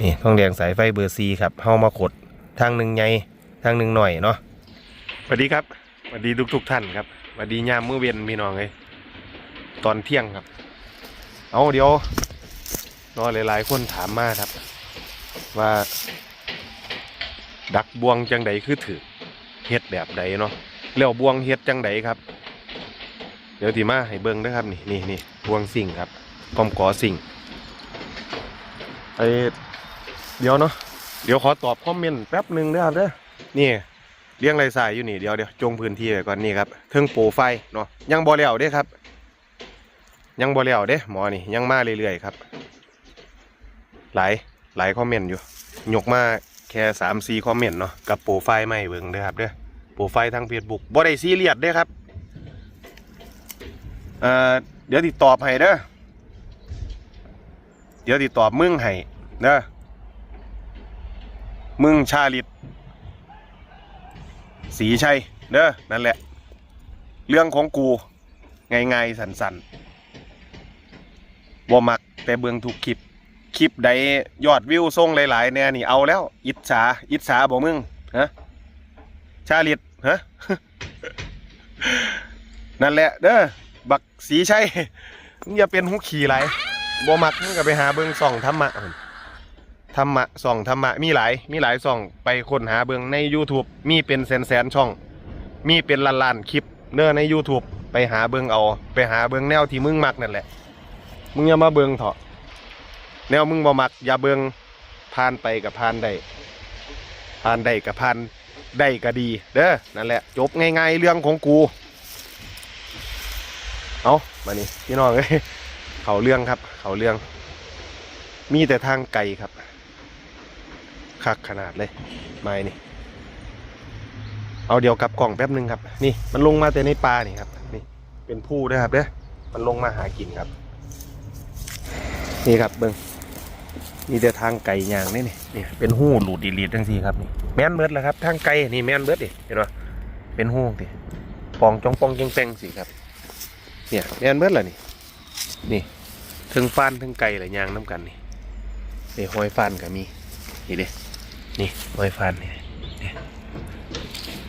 นี่ทองแดงสายไฟเบอร์ซีครับเฮามาขดทางหนึ่งใหญ่ทางหนึ่งหน่อยเนาะสวัสดีครับสวัสดีทุกทุกๆท่านครับสวัสดียามมื้อเวียนพี่น้องเลยตอนเที่ยงครับ เอาเดี๋ยวเนอหลาย ๆ คนถามมาครับ ว่า ดักบวงจังใดคือถือเฮ็ดแบบใดเนาะแล้วบวงเฮ็ดจังใดครับ เดี๋ยวทีมาให้เบิ่งนะครับนี่นี่นี่บวงสิ่งครับพร้อมกอสิ่งไอ เดี๋ยวเนาะเดี๋ยวขอตอบคอมเมนต์แป๊บหนึ่งนะครับเด้อนี่เลี้ยงไรสายอยู่นี่เดี๋ยวเดี๋ยวจงพื้นที่ไว้ก่อนนี่ครับเทิงโปรไฟเนาะยังบ่แล้วเด้ครับ ยังบ่แล้วเด้หมอนี่ยังมาเรื่อยๆครับ หลายหลายคอมเมนต์อยู่ยกมาแค่สามสี่คอมเมนต์เนาะกับโปรไฟล์ใหม่เบิ่งเด้ครับเด้อโปรไฟล์ทางเฟซบุ๊กบ่ได้ซีเรียสเด้ครับเอ่อเดี๋ยวติดตอบให้เด้อเดี๋ยวติดตอบมึงให้เด้อ มึงชาลิตสีชัยเด้อนั่นแหละ เรื่องของกูไง่ายๆสันๆบ่มักแต่เบืองถูกคลิป คลิปใดยอดวิวส่งหลายๆแน่นี่เอาแล้ว อิจฉาอิจฉาบ่มึงฮะชาลิตฮะนั่นแหละเด้อบักสีชัยมึงอย่าเป็นหุกขี่ไหลบ่มักมึงก็ไปหาเบิ่งส่องธรรมะ ธรรมะส่องธรรมะมีหลายมีหลายส่องไปค้นหาเบิ่งใน YouTube มีเป็นแสนๆช่อง มีเป็นล้านๆคลิปเด้อใน YouTube ไปหาเบิ่งเอา ไปหาเบิ่งแนวที่มึงมักนั่นแหละ มึงอย่ามาเบิ่งเถอะแนวมึงบ่มัก อย่าเบิ่งผ่านไปกับผ่านได้ผ่านได้กับผ่านได้ก็ดี เด้อนั่นแหละ จบง่ายๆเรื่องของกูเอามานี่พี่น้องเอ้ยเขาเรื่องครับ เขาเรื่อง มีแต่ทางไกลครับ คักขนาดเลยไม่นี่ เอาเดี๋ยวกับกล่องแป๊บหนึงครับ นี่มันลงมาแต่ในปลานี่ครับ นี่เป็นผู้ด้วยครับเด้อมันลงมาหากินครับ นี่ครับเบิ้งมีแต่ทางไก่ยางนี่นี่นี่เป็นหู้หลุดดีลีดทั้งสี่ครับนี่แม่นเบิดแล้วครับ ทางไก่นี่แม่นเบิดดิเห็นไหมเป็นหู้ดิปองจองปองเจงเจงสิครับ เนี่ยแม่นเบิดล่ะนี่ นี่ถึงฟันถึงไก่หลายยางน้ำกันนี่นี่ห้อยฟันก็มีนี่เด้ นี่ห้อยฟันนี่นี่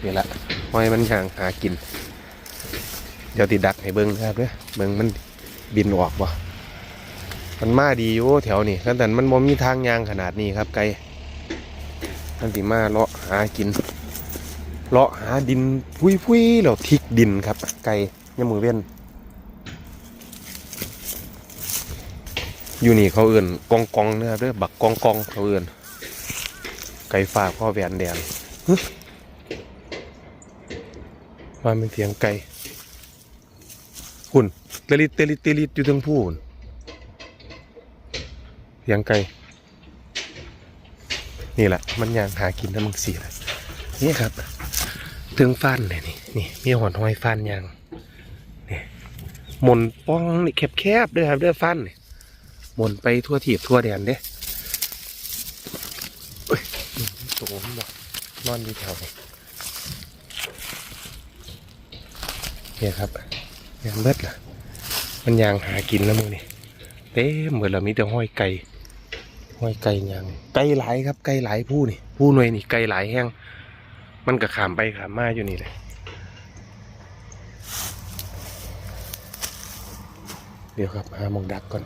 นี่ละห้อยมันยางหากิน เดี๋ยวติดดักให้เบิ้งนะครับเด้อเบิ้งมันบินออกบ่มันมาดีอยู่แถวนี่แต่มันบ่มีทางยางขนาดนี้ครับไก่มันติมาเลาะหากินเลาะหาดินพุยพุยแล้วทิกดินครับ ไก่ยามมือเว้นอยู่นี่เขาเอื่นกองกองนะครับเด้อบักกองกองเขาเอื่น ไก่ฝากพ่อแหวนแดนฮึว่าเป็นเสียงไก่คุณเตลิดเตลิดเตลิดอยู่ทั้งผู้หุ่นเสียงไก่นี่แหละมันยางหากินน้ำมึงเสียนี่ครับถึงฟันเลยนี่นี่มีหอนหอยฟันยางนี่หมุนป้องนี่แคบๆเด้วยครับเด้อฟันนี่หมุนไปทั่วถีบทั่วแดนเด้เอ้ย โตมันบ่นอนอยู่แถวนี้เนี่ยครับยางเบิดล่ะ มันยางหากินแล้วมือนี่เต็มเหมือนเรามีแต่ห้อยไก่ห้อยไก่ยางไก่หลายครับไก่หลายผู้นี่ผู้หน่วยนี่ไก่หลายแห้งมันก็ขามไปขามมาอยู่นี่เลยเดี๋ยวครับหามองดักก่อน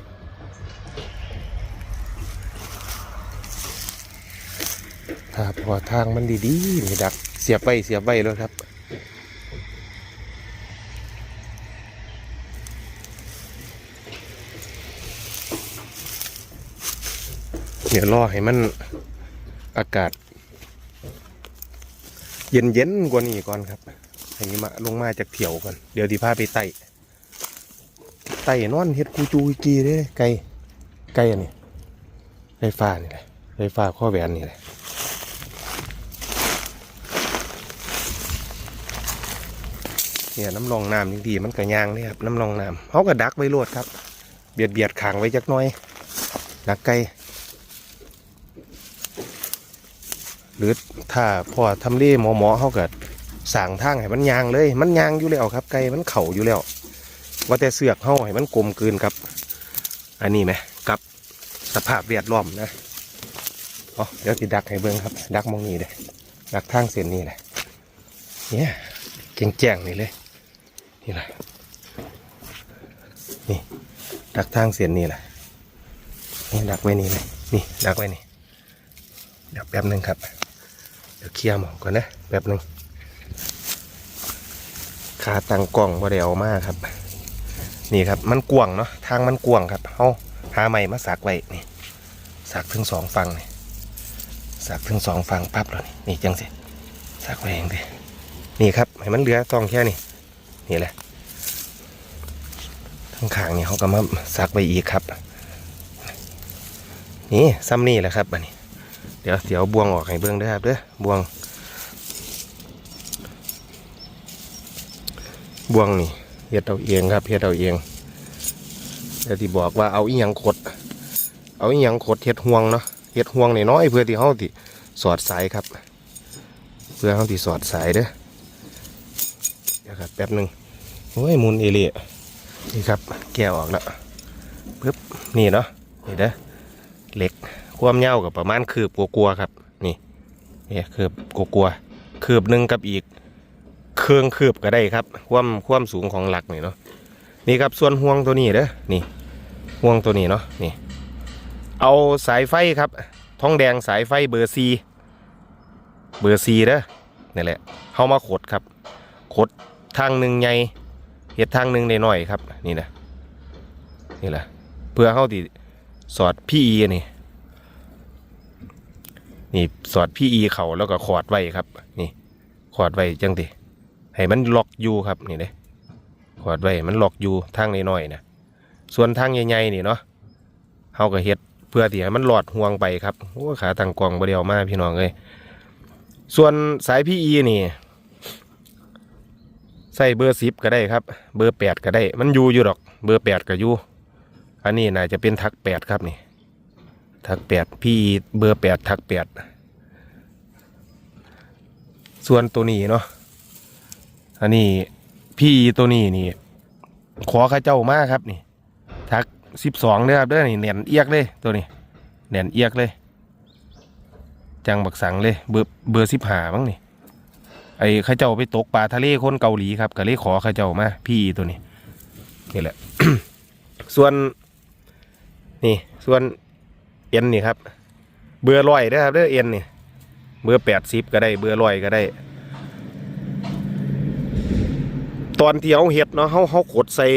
ครับพอทางมันดีๆนี่ดัก เสียบไปเสียบไปแล้วครับเดี๋ยวรอให้มันอากาศ เย็นๆกว่านี้ก่อนครับให้มาลงมาจากเถียวก่อน เดี๋ยวดีพาไปไต่ไต่นอนเฮ็ดกูจูกีเด้ไก่ไก่อันนี้ไฟฟ้านี่แหละไฟฟ้าข้อแหวนนี่แหละ เนี่ยน้ำรองน้ำจริงๆมันกระยางนี่ครับน้ำรองน้ำเขาก็ดักไว้โลดครับ เบียดเบียดขังไว้จักน้อย ดักไก่หรือถ้าพอทำเล่หมอหมอเขาก็สั่งทางให้มันยางเลย มันยางอยู่แล้วครับ ไก่มันเข่าอยู่แล้ว ว่าแต่เสือกเขาให้มันกลมกลืนครับ อันนี้ไหมกับสภาพแวดล้อมนะอ๋อเดี๋ยวติดักให้เบิ้งครับ ดักมองนี่เลยดักทางเส้นนี่แหละเนี่ยเก่งแจ้งนี่เลย นี่แหละนี่ดักทางเส้นนี่แหละนี่ดักไว้นี่เลยนี่ดักไว้นี่เดี๋ยวแป๊บหนึงครับ เดี๋ยวเคลียร์หมองก่อนนะแป๊บหนึงขาตั้งกล้องว่าได้เอามาครับ นี่ครับมันกว้างเนาะทางมันกว้างครับเอาหาใหม่มาสักไว้นี่สักถึงสองฝั่งนี่สักถึงสองฝั่งปั๊บแล้วนี่นี่จังสิสักไว้เองดินี่ครับให้มันเหลือตองแค่นี้ นี่แหละทั้งขางนี่เขาก็มาสักไว้อีกครับ นี่ซ้ำนี่แหละครับอันนี้ เดี๋ยวเดี๋ยวบวงออกให้เบื้องด้อครับเด้อบวง บวงนี่เฮ็ดเอาเองครับเฮ็ดเอาเองเดี๋ยวที่บอกว่าเอาอีหยังขด เอาอีหยังขดเฮ็ดห่วงเนาะเฮ็ดห่วงน้อยเพื่อที่เฮาที่สอดสายครับ เพื่อเฮาที่สอดสายเด้อ ครับแป๊บหนึ่งโอ้ยมุนเอเลี่ยนี่ครับ แก้ออกแล้วปึ๊บนี่เนาะนี่เด้อเหล็กความยาวกับประมาณคืบกลัวๆครับ นี่นี่คืบกลัวๆคืบหนึ่งกับอีกเครื่องคืบก็ได้ครับ ความความสูงของหลักนี่เนาะนี่ครับส่วนห่วงตัวนี้เด้อนี่ห่วงตัวนี้เนาะนี่เอาสายไฟครับทองแดงสายไฟเบอร์ซีเบอร์ซีเด้อนี่แหละเข้ามาขดครับ ขด ทางหนึ่งใหญ่เห็ดทางหนึ่งน้อยครับ นี่นะนี่แหละเพื่อเข้าที่สอดพี่อีนี่นี่สอดพี่อีเขาแล้วก็ขอดไว้ครับ นี่ขอดไว้จังติให้มันล็อกอยู่ครับนี่เด้ขอดไว้มันล็อกอยู่ทางน้อยๆนะส่วนทางใหญ่ๆนี่เนาะเฮาก็เฮ็ดเพื่อที่ให้มันหลอดห่วงไปครับโอ้ขาทางกล่องบ่เดียวมากพี่น้องเอ้ยส่วนสายพี่อีนี่ ส่เบอร์สิบก็ได้ครับ เบอร์แปดก็ได้ มันอยู่อยู่ดอก เบอร์แปดก็อยู่อันนี้น่าจะเป็นทักแปดครับนี่ ทักแปดพี่เบอร์แปดทักแปดส่วนตัวนี้เนาะอันนี้พี่ตัวนี้นี่ ขอข้าเจ้ามากครับนี่ ทักสิบสองเลยครับเด้อนี่เนียนเอียกเลยตัวนี้เนียนเอียกเลย จังบักสังเลย เบอร์เบอร์สิบห้ามั้งนี่ ไอ้ข้าเจ้าไปตกปลาทะเลคนเกาหลีครับก็เลยขอข้าเจ้ามาพี่ตัวนี้นี่แหละ ส่วนนี่ส่วนเอ็นนี่ครับ เบอร์ร้อยเด้ครับเด้อเอ็นนี่เบอร์แปดสิบก็ได้ เบอร์ร้อยก็ได้ ตอนที่เขาเห็ดเนาะเขาเขาขดใส่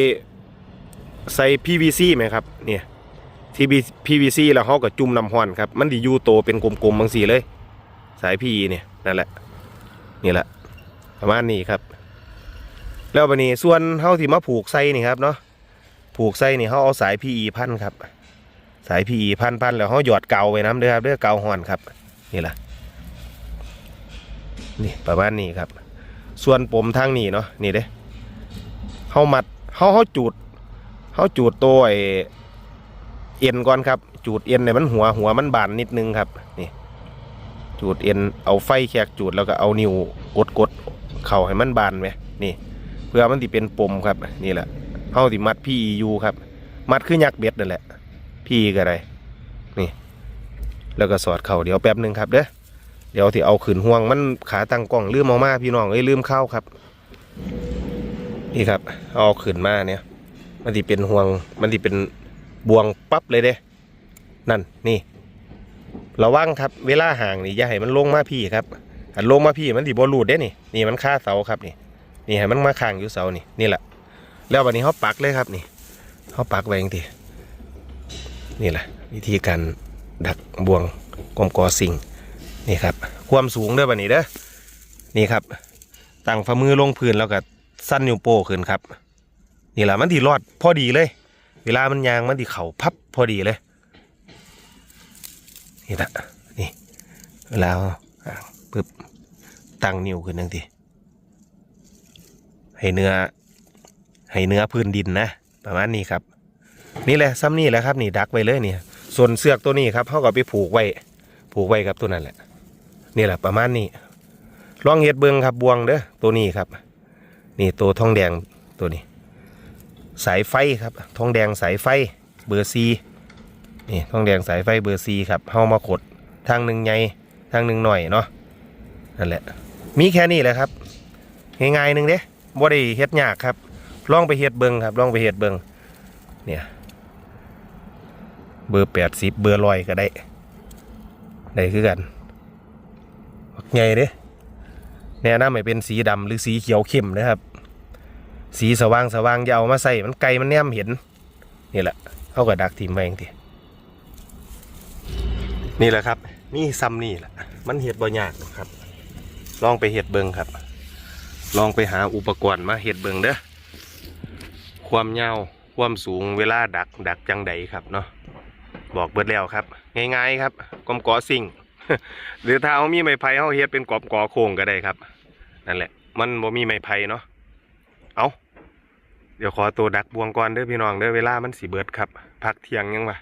ใส่ PVC ไหมครับเนี่ยที่ PVC แล้วเขาก็จุ่มน้ำห้อนครับ มันดียูโตเป็นกลมๆบางสีเลย สาย PE เนี่ยนั่นแหละ นี่แหละ ประมาณนี้ครับ แล้ววันนี้ส่วนเขาที่มาผูกไส้นี่ครับเนาะผูกไส้นี่เขาเอาสาย PE พันครับ สาย PE พันพันแล้วเขาหยอดเกาไว้น้ำเด้อครับเด้อเกาห่อนครับ นี่แหละนี่ประมาณนี้ครับ ส่วนปมทางนี้เนาะนี่เด้เขามัดเขาเขาจูดเขาจูดตัวไอเอ็นก่อนครับ จูดเอ็นเนี่ยมันหัวหัวมันบานนิดนึงครับ นี่ จูดเอ็นเอาไฟแขกจูดแล้วก็เอานิ้วกดกด เข่าให้มันบานไหมนี่ เพื่อมันติเป็นปมครับนี่แหละเขาติมัดพี่ยูครับ มัดคือยักเบ็ดนั่นแหละ พี่ก็ได้นี่ แล้วก็สอดเข่าเดี๋ยวแป๊บหนึ่งครับเด้อเดี๋ยวที่เอาขืนห่วงมันขาตั้งกล้องลืมเอามาพี่น้องเอ้ยลืมเข้าครับ นี่ครับ เอาขืนมาเนี่ย มันที่เป็นห่วง มันที่เป็นบวงปั๊บเลยเด้ นั่นนี่ระวังครับ เวลาห่างนี่อย่าให้มันลงมาพี่ครับ อันลงมาพี่มันที่บอลูดเด้นี่นี่มันค่าเสาครับนี่ นี่ให้มันมาข้างอยู่เสานี่นี่แหละแล้ววันนี้เขาปักเลยครับนี่เขาปักไว้องทีนี่แหละวิธีการดักบวงกลมกอสิ่งนี่ครับ ความสูงเด้อบันนี้เด้อนี่ครับตั้งฝ่ามือลงพื้นแล้วก็สั้นนิ้วโป้ขึ้นครับ นี่แหละมันที่รอดพอดีเลย เวลามันยางมันที่เข่าพับพอดีเลย นี่ละนี่เวลาเอาอ่าง ปึ๊บตั้งนิ้วขึ้นทังทีให้เนื้อให้เนื้อพื้นดินนะประมาณนี้ครับ นี่แหละซ้ำนี่แหละครับ นี่ดักไว้เลยเนี่ย ส่วนเสือกตัวนี้ครับเขาก็ไปผูกไว้ ผูกไว้กับตัวนั้นแหละ นี่แหละประมาณนี้ลองเฮ็ดเบิงครับบวงเด้อตัวนี้ครับ นี่ตัวทองแดงตัวนี้ สายไฟครับทองแดงสายไฟเบอร์ซีนี่ทองแดงสายไฟเบอร์ซีครับเฮามาขดทางหนึ่งใหญ่ทางหนึ่งหน่อยเนาะ นั่นแหละ มีแค่นี้แหละครับง่ายๆหนึ่งเด้บ่ได้เฮ็ดยากครับลองไปเฮ็ดเบิงครับลองไปเฮ็ดเบิงเนี่ย เบอร์แปดสิบเบอร์ลอยก็ได้ได้คือกันบักใหญ่เด้แนะนำให้เป็นสีดำหรือสีเขียวเข้มนะครับ สีสว่างสว่างอยาวมาใส่มันไกลมันแนมเห็น นี่แหละเขาก็ดักทีมไว้เองทีนี่แหละครับมีซ้ำนี่แหละมันเห็ดบ่ยากหรอกครับ ลองไปเห็ดเบิงครับ ลองไปหาอุปกรณ์มาเห็ดเบิงเด้อความยาวความสูงเวลาดักดักจังใดครับเนาะบอกเบิดแล้วครับ ง่ายๆครับกอมกอสิ่งหรือถ้าเอามีไม้ไผ่เขาเฮ็ดเป็นกอบกอโค้งก็ได้ครับนั่นแหละ มันบ่มีไม้ไผ่เนาะเอาเดี๋ยวขอตัวดักบวงก่อนเด้อพี่น้องเด้อเวลามันสิเบิดครับ พักเที่ยงยังวะ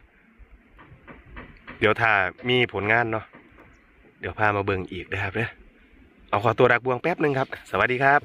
เดี๋ยวถ้ามีผลงานเนาะเดี๋ยวพามาเบิ่งอีกนะครับเด้อ เอาขอตัวดักบวงแป๊บหนึ่งครับ สวัสดีครับ